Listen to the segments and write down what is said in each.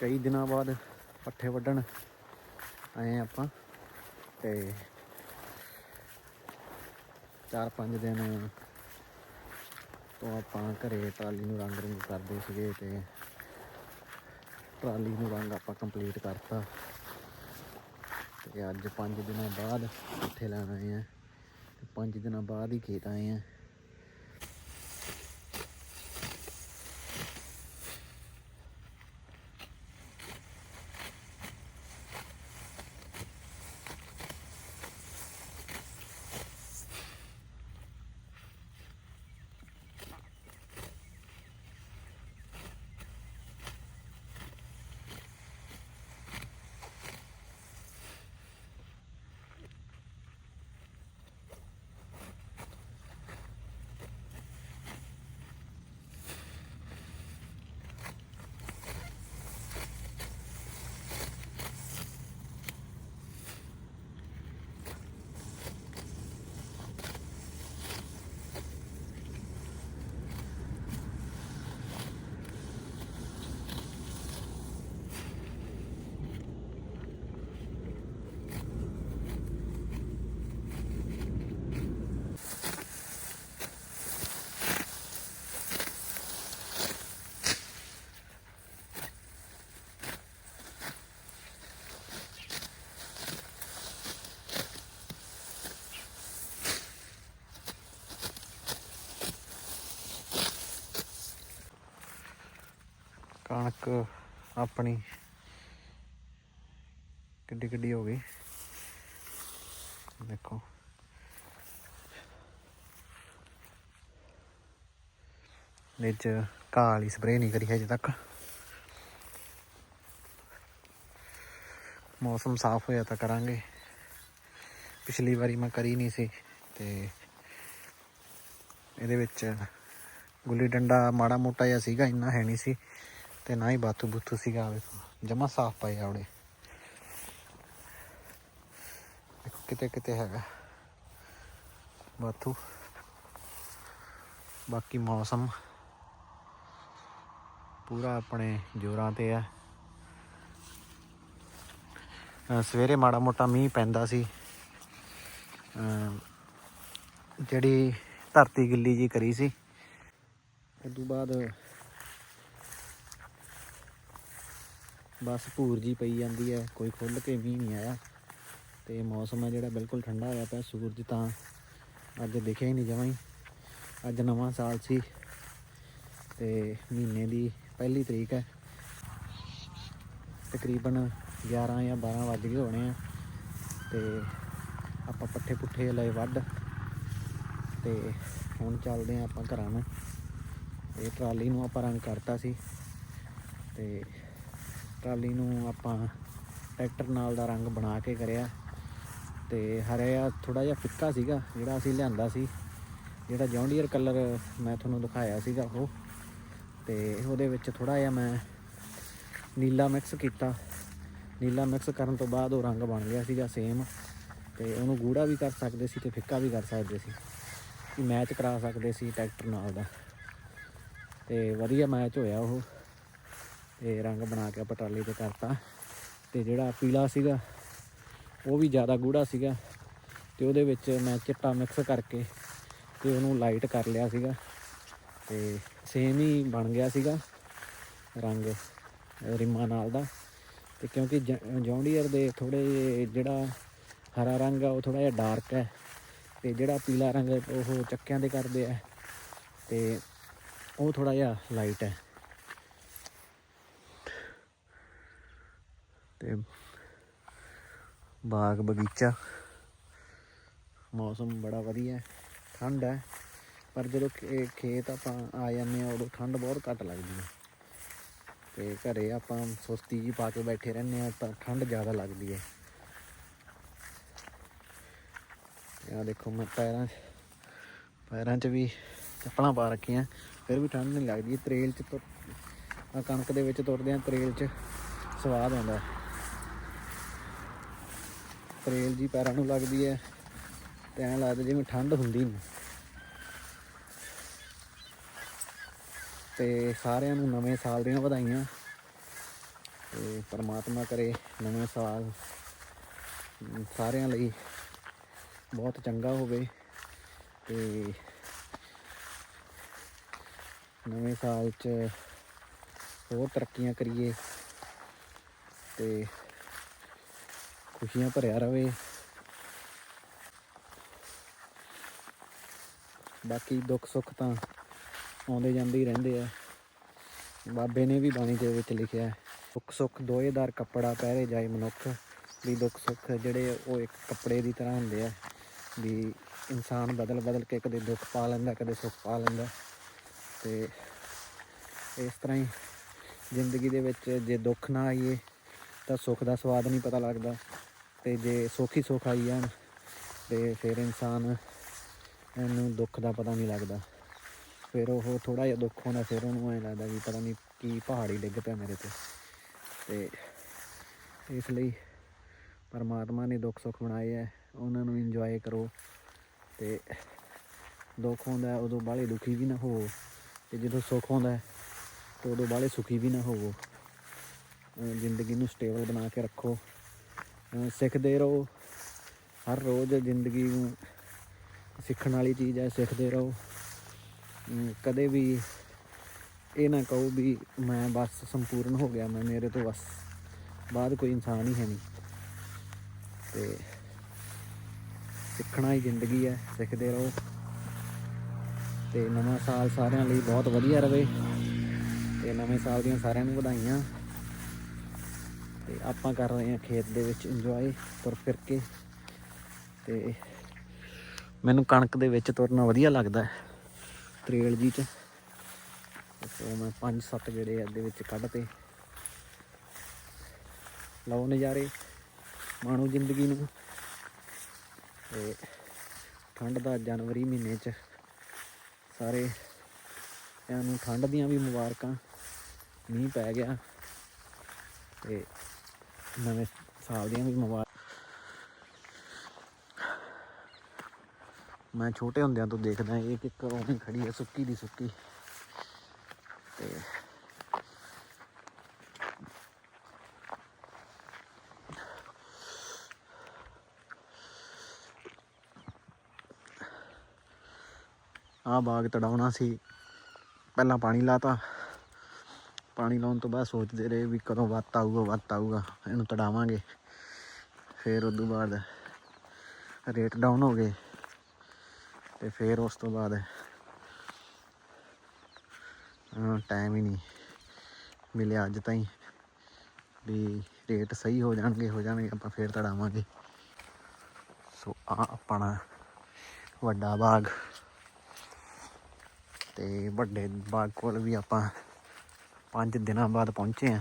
ਕਈ ਦਿਨਾਂ ਬਾਅਦ ਪੱਠੇ ਵੱਢਣ ਆਏ ਹਾਂ ਆਪਾਂ ਤੇ ਚਾਰ ਪੰਜ ਦਿਨ ਤੋਂ ਆਪਾਂ ਘਰੇ ਟਰਾਲੀ ਨੂੰ ਰੰਗ ਰੰਗ ਕਰਦੇ ਸੀਗੇ ਤੇ ਟਰਾਲੀ ਨੂੰ ਰੰਗ ਆਪਾਂ ਕੰਪਲੀਟ ਕਰਤਾ। ਤੇ ਅੱਜ 5 ਦਿਨਾਂ ਬਾਅਦ ਪੱਠੇ ਲੈਣ ਆਏ ਆ ਤੇ 5 ਦਿਨਾਂ ਬਾਅਦ ਹੀ ਖੇਤ ਆਏ ਆ ਕਣਕ ਆਪਣੀ ਕਿੱਡੀ ਕਿੱਡੀ ਹੋ ਗਈ। ਦੇਖੋ। ਵਿੱਚ ਘਾਹ ਸਪਰੇਅ ਨਹੀਂ ਕਰੀ ਹਜੇ ਤੱਕ। ਮੌਸਮ ਸਾਫ਼ ਹੋਇਆ ਤਾਂ ਕਰਾਂਗੇ। ਪਿਛਲੀ ਵਾਰੀ ਮੈਂ ਕਰੀ ਨਹੀਂ ਸੀ ਤੇ ਇਹਦੇ ਵਿੱਚ ਗੁੱਲੀ ਡੰਡਾ ਮਾੜਾ ਮੋਟਾ ਜਿਹਾ ਸੀਗਾ, ਇੰਨਾ ਹੈ ਨਹੀਂ ਸੀ। ਤੇ ਨਾ ਹੀ ਬਾਥੂ ਬੁੱਥੂ ਸੀਗਾ, ਵੇਖੋ। ਜਮਾ ਸਾਫ਼ ਪਏ ਆਉੜੇ ਦੇਖੋ ਕਿਤੇ ਕਿਤੇ ਹੈਗਾ। ਬਾਥੂ ਬਾਕੀ ਮੌਸਮ ਪੂਰਾ ਆਪਣੇ ਜੋਰਾਂ ਤੇ ਆ। ਸਵੇਰੇ ਮਾੜਾ ਮੋਟਾ ਮੀਂਹ ਪੈਂਦਾ ਸੀ। ਜਿਹੜੀ ਧਰਤੀ ਗਿੱਲੀ ਜੀ ਕਰੀ ਸੀ। ਉਸ ਤੋਂ ਬਾਅਦ ਬਸ ਭੂਰ ਜੀ ਪਈ ਜਾਂਦੀ ਹੈ, ਕੋਈ ਖੁੱਲ ਕੇ ਵੀ ਨਹੀਂ ਆਇਆ। ਤੇ ਮੌਸਮ ਹੈ ਜਿਹੜਾ ਬਿਲਕੁਲ ਠੰਡਾ ਹੋਇਆ ਪਿਆ, ਸੂਰਜ ਤਾਂ ਅੱਜ ਦਿਖਿਆ ਹੀ ਨਹੀਂ ਜਮਾਂ ਹੀ। ਅੱਜ ਨਵਾਂ ਸਾਲ ਸੀ ਤੇ ਮਹੀਨੇ ਦੀ ਪਹਿਲੀ ਤਰੀਕ ਹੈ। ਤਕਰੀਬਨ 11 ਜਾਂ 12 ਵੱਜ ਗਏ ਹੋਣੇ ਆ ਤੇ ਆਪਾਂ ਪੱਠੇ ਪੁੱਠੇ ਲਏ ਵੱਢ ਤੇ ਹੁਣ ਚੱਲਦੇ ਆ ਆਪਾਂ ਘਰਾਂ ਨੂੰ। ਇਹ ਟਰਾਲੀ ਨੂੰ ਆਪਾਂ ਰੰਗ ਕਰਤਾ ਸੀ ਤੇ ਟਰਾਲੀ ਨੂੰ ਆਪਾਂ ਟਰੈਕਟਰ ਨਾਲ ਦਾ ਰੰਗ ਬਣਾ ਕੇ ਕਰਿਆ ਤੇ ਹਰਿਆ ਥੋੜਾ ਜਿਹਾ ਫਿੱਕਾ ਸੀਗਾ, ਜਿਹੜਾ ਅਸੀਂ ਲਿਆਂਦਾ ਸੀ, ਜਿਹੜਾ ਜੌਂਡੀਅਰ ਕਲਰ ਮੈਂ ਤੁਹਾਨੂੰ ਦਿਖਾਇਆ ਸੀਗਾ ਉਹ। ਤੇ ਉਹਦੇ ਵਿੱਚ ਥੋੜਾ ਜਿਹਾ ਮੈਂ ਨੀਲਾ ਮਿਕਸ ਕੀਤਾ। ਨੀਲਾ ਮਿਕਸ ਕਰਨ ਤੋਂ ਬਾਅਦ ਉਹ ਰੰਗ ਬਣ ਗਿਆ ਸੀਗਾ ਸੇਮ ਤੇ ਉਹਨੂੰ ਗੂੜਾ ਵੀ ਕਰ ਸਕਦੇ ਸੀ ਤੇ ਫਿੱਕਾ ਵੀ ਕਰ ਸਕਦੇ ਸੀ। ਕਿ ਮੈਚ ਕਰਾ ਸਕਦੇ ਸੀ ਟਰੈਕਟਰ ਨਾਲ ਦਾ। ਤੇ ਵਧੀਆ ਮੈਚ ਹੋਇਆ ਉਹ। ਤੇ ਰੰਗ ਬਣਾ ਕੇ ਆਪਾਂ ਟਰਾਲੀ ਤੇ ਕਰਤਾ। ਤੇ ਜਿਹੜਾ ਪੀਲਾ ਸੀਗਾ, ਉਹ ਵੀ ਜ਼ਿਆਦਾ ਗੂੜਾ ਸੀਗਾ। ਤੇ ਉਹਦੇ ਵਿੱਚ ਮੈਂ ਚਿੱਟਾ ਮਿਕਸ ਕਰਕੇ ਤੇ ਉਹਨੂੰ ਲਾਈਟ ਕਰ ਲਿਆ ਸੀਗਾ। ਤੇ ਸੇਮ ਹੀ ਬਣ ਗਿਆ ਸੀਗਾ ਰੰਗ, ਰਿਮਾਂ ਨਾਲ ਦਾ। ਤੇ ਕਿਉਂਕਿ ਜੌਂਡੀਅਰ ਦੇ ਥੋੜੇ ਜਿਹੜਾ ਹਰਾ ਰੰਗ ਆ, ਉਹ ਥੋੜਾ ਜਿਹਾ ਡਾਰਕ ਹੈ। ਤੇ ਜਿਹੜਾ ਪੀਲਾ ਰੰਗ ਉਹ ਚੱਕਿਆਂ ਤੇ ਕਰਦੇ ਆ। ਤੇ ਉਹ ਥੋੜਾ ਜਿਹਾ ਲਾਈਟ ਹੈ। ਤੇ ਬਾਗ ਬਗੀਚਾ। ਮੌਸਮ ਬੜਾ ਵਧੀਆ ਹੈ, ਠੰਡ ਹੈ, ਪਰ ਜਦੋਂ ਖੇਤ ਆਪਾਂ ਆ ਜਾਂਦੇ ਆ ਉਦੋਂ ਠੰਡ ਬਹੁਤ ਘੱਟ ਲੱਗਦੀ ਹੈ। ਤੇ ਘਰੇ ਆਪਾਂ ਸੁਸਤੀ ਜੀ ਪਾ ਕੇ ਬੈਠੇ ਰਹਿੰਦੇ ਆ ਤਾਂ ਠੰਡ ਜ਼ਿਆਦਾ ਲੱਗਦੀ ਹੈ। ਆ ਦੇਖੋ, ਮੈਂ ਪੈਰਾਂ ਪੈਰਾਂ 'ਚ ਵੀ ਚੱਪਲਾਂ ਪਾ ਰੱਖੀਆਂ, ਫਿਰ ਵੀ ਠੰਡ ਨਹੀਂ ਲੱਗਦੀ। ਤਰੇਲ 'ਚ ਤੁਰ ਕਣਕ ਦੇ ਵਿੱਚ ਤੁਰਦੇ ਆ ਤਰੇਲ 'ਚ ਸਵਾਦ ਆਉਂਦਾ ਤਰੇਲ ਜੀ ਪੈਰਾਂ ਨੂੰ ਲੱਗਦੀ ਹੈ ਤੇ ਐਂ ਲੱਗਦਾ ਜਿਵੇਂ ਠੰਡ ਹੁੰਦੀ ਨਹੀਂ ਤੇ ਸਾਰਿਆਂ ਨੂੰ ਨਵੇਂ ਸਾਲ ਦੀਆਂ ਵਧਾਈਆਂ। ਤੇ ਪਰਮਾਤਮਾ ਕਰੇ ਨਵੇਂ ਸਾਲ। ਸਾਰਿਆਂ ਲਈ ਬਹੁਤ ਚੰਗਾ ਹੋਵੇ ਤੇ ਨਵੇਂ ਸਾਲ 'ਚ ਹੋਰ ਤਰੱਕੀਆਂ ਕਰੀਏ ਤੇ ਖੁਸ਼ੀਆਂ ਭਰਿਆ ਰਵੇ। ਬਾਕੀ ਦੁੱਖ ਸੁੱਖ ਤਾਂ ਆਉਂਦੇ ਜਾਂਦੇ ਹੀ ਰਹਿੰਦੇ ਆ। ਬਾਬੇ ਨੇ ਵੀ ਬਾਣੀ ਦੇ ਵਿੱਚ ਲਿਖਿਆ ਹੈ, ਸੁੱਖ ਸੁੱਖ ਦੋਏਦਾਰ ਕੱਪੜਾ ਪਹਿਰੇ ਜਾਏ ਮਨੁੱਖ। ਵੀ ਦੁੱਖ ਸੁੱਖ ਜਿਹੜੇ ਉਹ ਇੱਕ ਕੱਪੜੇ ਦੀ ਤਰ੍ਹਾਂ ਹੁੰਦੇ ਆ ਵੀ ਇਨਸਾਨ ਬਦਲ ਬਦਲ ਕੇ ਕਦੇ ਦੁੱਖ ਪਾ ਲੈਂਦਾ ਕਦੇ ਸੁੱਖ ਪਾ ਲੈਂਦਾ। ਤੇ ਇਸ ਤਰ੍ਹਾਂ ਹੀ ਜ਼ਿੰਦਗੀ ਦੇ ਵਿੱਚ ਜੇ ਦੁੱਖ ਨਾ ਆਈਏ ਤਾਂ ਸੁੱਖ ਦਾ ਸਵਾਦ ਨਹੀਂ ਪਤਾ ਲੱਗਦਾ। ਤੇ ਜੇ ਸੁੱਖ ਹੀ ਸੁੱਖ ਆਈ ਜਾਣ ਤੇ ਫਿਰ ਇਨਸਾਨ ਨੂੰ ਦੁੱਖ ਦਾ ਪਤਾ ਨਹੀਂ ਲੱਗਦਾ। ਫਿਰ ਉਹ ਥੋੜਾ ਜਿਹਾ ਦੁੱਖ ਹੁੰਦਾ ਫਿਰ ਉਹਨੂੰ ਐਂ ਲੱਗਦਾ ਵੀ ਪਤਾ ਨਹੀਂ ਕੀ ਪਹਾੜੀ ਡਿੱਗ ਪਿਆ ਮੇਰੇ ਤੇ। ਤੇ ਇਸ ਲਈ ਪਰਮਾਤਮਾ ਨੇ ਦੁੱਖ ਸੁੱਖ ਬਣਾਏ ਹੈ ਉਹਨਾਂ ਨੂੰ ਇੰਜੋਏ ਕਰੋ। ਤੇ ਦੁੱਖ ਹੁੰਦਾ ਉਦੋਂ ਬਾਹਲੇ ਦੁਖੀ ਵੀ ਨਾ ਹੋਵੋ ਤੇ ਜਦੋਂ ਸੁੱਖ ਹੁੰਦਾ ਹੈ, ਤੇ ਉਦੋਂ ਬਾਹਲੇ ਸੁਖੀ ਵੀ ਨਾ ਹੋਵੋ। ਜ਼ਿੰਦਗੀ ਨੂੰ ਸਟੇਬਲ ਬਣਾ ਕੇ ਰੱਖੋ। ਸਿੱਖਦੇ ਰਹੋ। ਹਰ ਰੋਜ਼ ਜ਼ਿੰਦਗੀ ਨੂੰ ਸਿੱਖਣ ਵਾਲੀ ਚੀਜ਼ ਹੈ, ਸਿੱਖਦੇ ਰਹੋ। ਕਦੇ ਵੀ ਇਹ ਨਾ ਕਹੋ ਵੀ ਮੈਂ ਬਸ ਸੰਪੂਰਨ ਹੋ ਗਿਆ, ਮੈਂ ਮੇਰੇ ਤੋਂ ਬਸ ਬਾਅਦ ਕੋਈ ਇਨਸਾਨ ਹੀ ਹੈ ਨਹੀਂ। ਤੇ ਸਿੱਖਣਾ ਹੀ ਜ਼ਿੰਦਗੀ ਹੈ, ਸਿੱਖਦੇ ਰਹੋ। ਤੇ ਨਵਾਂ ਸਾਲ ਸਾਰਿਆਂ ਲਈ ਬਹੁਤ ਵਧੀਆ ਰਹੇ ਤੇ ਨਵੇਂ ਸਾਲ ਦੀਆਂ ਸਾਰਿਆਂ ਨੂੰ ਵਧਾਈਆਂ। ਤੇ ਆਪਾਂ ਕਰ ਰਹੇ ਹਾਂ ਖੇਤ ਦੇ ਵਿੱਚ ਇੰਜੋਏ ਤੁਰ ਫਿਰ ਕੇ। ਤੇ ਮੈਨੂੰ ਕਣਕ ਦੇ ਵਿੱਚ ਤੁਰਨਾ ਵਧੀਆ ਲੱਗਦਾ ਹੈ, ਤਰੇਲ ਜੀ ਚ। ਸੋ ਮੈਂ ਪੰਜ ਸੱਤ ਜਿਹੜੇ ਇਹਦੇ ਵਿੱਚ ਕੱਢਤੇ ਲਓ ਨਜ਼ਾਰੇ ਮਾਣੋ ਜ਼ਿੰਦਗੀ ਨੂੰ। ਤੇ ਠੰਡ ਦਾ ਜਨਵਰੀ ਮਹੀਨੇ ਚ ਸਾਰੇ ਇਹਨਾਂ ਨੂੰ ਠੰਡ ਦੀਆਂ ਵੀ ਮੁਬਾਰਕਾਂ, ਮੀਂਹ ਪੈ ਗਿਆ। ਤੇ ਨਵੇਂ ਸਾਲ ਦੀਆਂ ਵੀ ਮੁਬਾਰਕਾਂ ਮੈਂ ਛੋਟੇ ਹੁੰਦਿਆਂ ਤੋਂ ਦੇਖਦਾ ਇਹ ਕਿ ਕਲੋਨੀ ਖੜੀ ਹੈ, ਸੁੱਕੀ ਦੀ ਸੁੱਕੀ। ਤੇ ਆਹ ਬਾਗ ਤੜਾਉਣਾ ਸੀ। ਪਹਿਲਾਂ ਪਾਣੀ ਲਾਤਾ। ਪਾਣੀ ਲਾਉਣ ਤੋਂ ਬਾਅਦ ਸੋਚਦੇ ਰਹੇ ਵੀ ਕਦੋਂ ਵੱਤ ਆਊਗਾ ਵੱਤ ਆਊਗਾ, ਇਹਨੂੰ ਤੜਾਵਾਂਗੇ। ਫਿਰ ਉਦੋਂ ਬਾਅਦ ਰੇਟ ਡਾਊਨ ਹੋ ਗਏ ਤੇ ਫਿਰ ਉਸ ਤੋਂ ਬਾਅਦ ਟਾਈਮ ਹੀ ਨਹੀਂ ਮਿਲਿਆ ਅੱਜ ਤਾਈਂ ਵੀ ਰੇਟ ਸਹੀ ਹੋ ਜਾਣਗੇ ਹੋ ਜਾਣਗੇ, ਆਪਾਂ ਫੇਰ ਤੜਾਵਾਂਗੇ। ਸੋ, ਆ ਆਪਣਾ ਵੱਡਾ ਬਾਗ ਤੇ ਵੱਡੇ ਬਾਗ ਕੋਲ ਵੀ ਆਪਾਂ ਪੰਜ ਦਿਨਾਂ ਬਾਅਦ ਪਹੁੰਚੇ ਆ।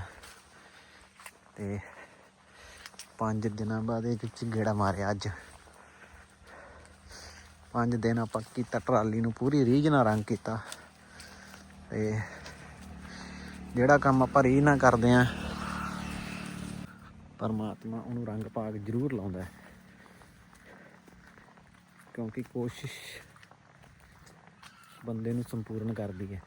ਤੇ ਪੰਜ ਦਿਨਾਂ ਬਾਅਦ ਇਹ ਵਿੱਚ ਗੇੜਾ ਮਾਰਿਆ ਅੱਜ। ਪੰਜ ਦਿਨ ਆਪਾਂ ਕੀਤਾ, ਟਰਾਲੀ ਨੂੰ ਪੂਰੀ ਰੀਝ ਨਾਲ ਰੰਗ ਕੀਤਾ। ਤੇ ਜਿਹੜਾ ਕੰਮ ਆਪਾਂ ਰੀਝ ਨਾਲ ਕਰਦੇ ਆ, ਪਰਮਾਤਮਾ ਉਹਨੂੰ ਰੰਗ ਪਾ ਕੇ ਜ਼ਰੂਰ ਲਾਉਂਦਾ ਹੈ। ਕਿਉਂਕਿ ਕੋਸ਼ਿਸ਼ ਬੰਦੇ ਨੂੰ ਸੰਪੂਰਨ ਕਰਦੀ ਹੈ।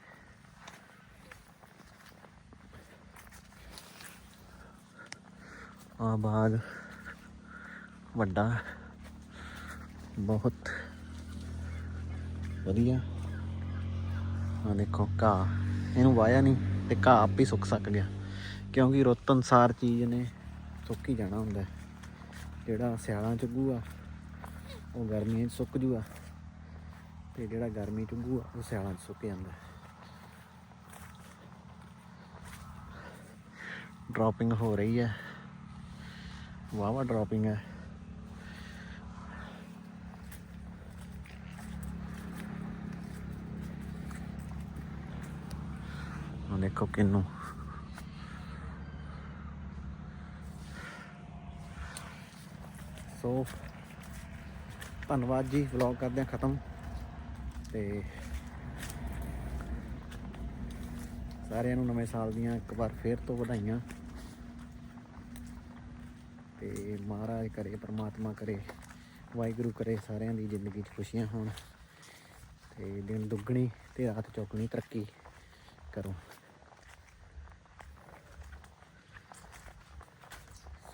ਆ ਬਾਗ ਵੱਡਾ, ਬਹੁਤ ਵਧੀਆ। ਆ ਦੇਖੋ ਘਾਹ, ਇਹਨੂੰ ਵਾਇਆ ਨਹੀਂ ਤੇ ਘਾਹ ਆਪ ਹੀ ਸੁੱਕ ਸਕ ਗਿਆ। ਕਿਉਂਕਿ ਰੁੱਤ ਅਨਸਾਰ ਚੀਜ਼ ਨੇ ਸੁੱਕ ਹੀ ਜਾਣਾ ਹੁੰਦਾ। ਜਿਹੜਾ ਸਿਆਲਾਂ ਚ ਉੱਗੂਗਾ ਉਹ ਗਰਮੀਆਂ 'ਚ ਸੁੱਕ ਜੂਗਾ ਤੇ ਜਿਹੜਾ ਗਰਮੀ ਚ ਉੱਗੂਗਾ ਉਹ ਸਿਆਲਾਂ 'ਚ ਸੁੱਕ ਜਾਂਦਾ। ਡ੍ਰੌਪਿੰਗ ਹੋ ਰਹੀ ਹੈ। ਵਾਵਾ ਡ੍ਰੌਪਿੰਗ ਹੈ। ਆ ਦੇਖੋ ਕਿੰਨੂੰ। ਸੋ ਧੰਨਵਾਦ ਜੀ ਵਲੌਗ ਕਰਦੇ ਹਾਂ ਖਤਮ। ਤੇ ਸਾਰਿਆਂ ਨੂੰ ਨਵੇਂ ਸਾਲ ਦੀਆਂ ਇੱਕ ਵਾਰ ਫੇਰ ਤੋਂ ਵਧਾਈਆਂ। ਤੇ ਮਹਾਰਾਜ ਕਰੇ, ਪ੍ਰਮਾਤਮਾ ਕਰੇ, ਵਾਹਿਗੁਰੂ ਕਰੇ, ਸਾਰਿਆਂ ਦੀ ਜ਼ਿੰਦਗੀ 'ਚ ਖੁਸ਼ੀਆਂ ਹੋਣ ਤੇ ਦਿਨ ਦੁੱਗਣੀ ਤੇ ਰਾਤ ਚੌਗਣੀ ਤਰੱਕੀ ਕਰੋ।